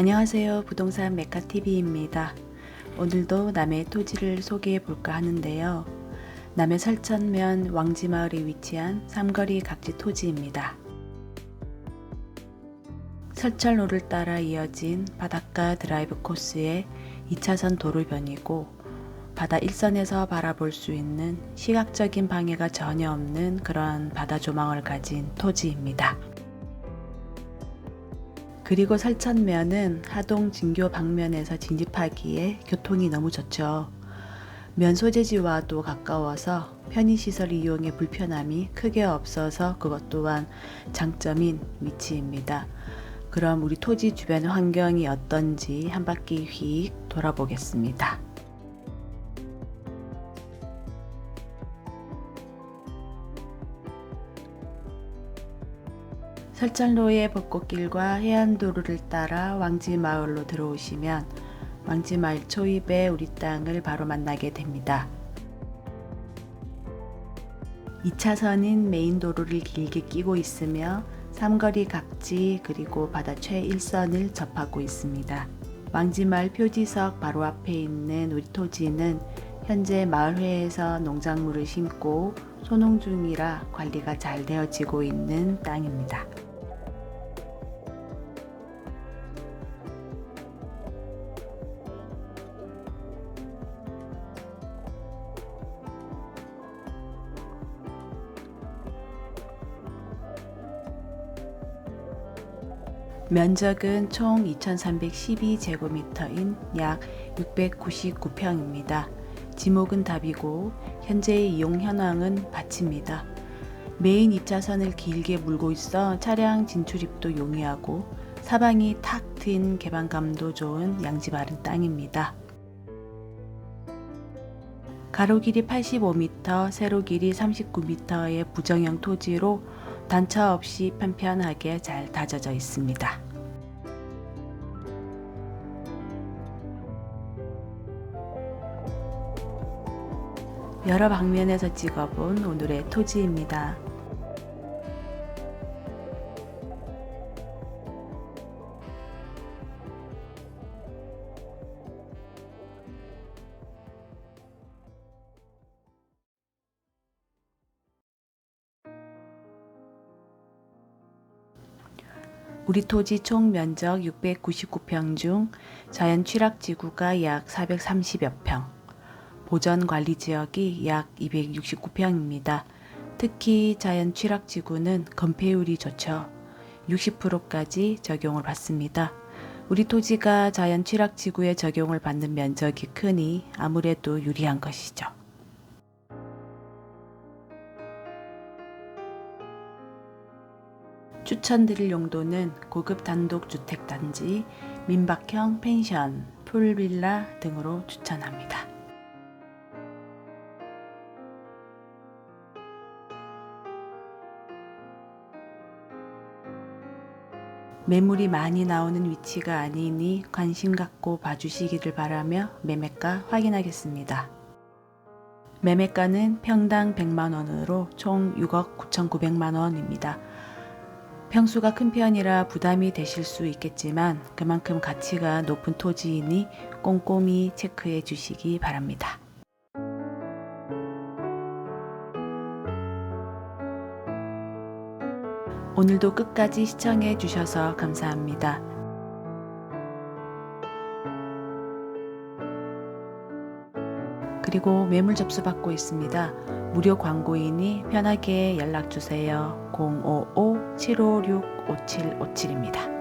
안녕하세요. 부동산 메카TV입니다. 오늘도 남해 토지를 소개해 볼까 하는데요. 남해 설천면 왕지마을에 위치한 삼거리 각지 토지입니다. 설철로를 따라 이어진 바닷가 드라이브 코스의 2차선 도로변이고 바다 일선에서 바라볼 수 있는 시각적인 방해가 전혀 없는 그런 바다 조망을 가진 토지입니다. 그리고 설천면은 하동 진교 방면에서 진입하기에 교통이 너무 좋죠. 면 소재지와도 가까워서 편의시설 이용의 불편함이 크게 없어서 그것 또한 장점인 위치입니다. 그럼 우리 토지 주변 환경이 어떤지 한 바퀴 휙 돌아보겠습니다. 설전로의 벚꽃길과 해안도로를 따라 왕지마을로 들어오시면 왕지마을 초입에 우리 땅을 바로 만나게 됩니다. 2차선인 메인도로를 길게 끼고 있으며 삼거리 각지 그리고 바다 최일선을 접하고 있습니다. 왕지마을 표지석 바로 앞에 있는 우리 토지는 현재 마을회에서 농작물을 심고 소농 중이라 관리가 잘 되어지고 있는 땅입니다. 면적은 총 2312제곱미터인 약 699평입니다. 지목은 답이고 현재 이용 현황은 밭입니다. 메인 2차선을 길게 물고 있어 차량 진출입도 용이하고 사방이 탁 트인 개방감도 좋은 양지 바른 땅입니다. 가로 길이 85m, 세로 길이 39m의 부정형 토지로 단차 없이 편편하게 잘 다져져 있습니다. 여러 방면에서 찍어본 오늘의 토지입니다. 우리 토지 총 면적 699평 중 자연 취락 지구가 약 430여 평, 보전 관리 지역이 약 269평입니다. 특히 자연 취락 지구는 건폐율이 좋죠. 60%까지 적용을 받습니다. 우리 토지가 자연 취락 지구에 적용을 받는 면적이 크니 아무래도 유리한 것이죠. 추천드릴 용도는 고급 단독 주택 단지, 민박형 펜션, 풀빌라 등으로 추천합니다. 매물이 많이 나오는 위치가 아니니 관심 갖고 봐주시기를 바라며 매매가 확인하겠습니다. 매매가는 평당 100만원으로 총 6억 9,900만원입니다. 평수가 큰 편이라 부담이 되실 수 있겠지만 그만큼 가치가 높은 토지이니 꼼꼼히 체크해 주시기 바랍니다. 오늘도 끝까지 시청해 주셔서 감사합니다. 그리고 매물 접수 받고 있습니다. 무료 광고이니 편하게 연락 주세요. 055-756-5757입니다.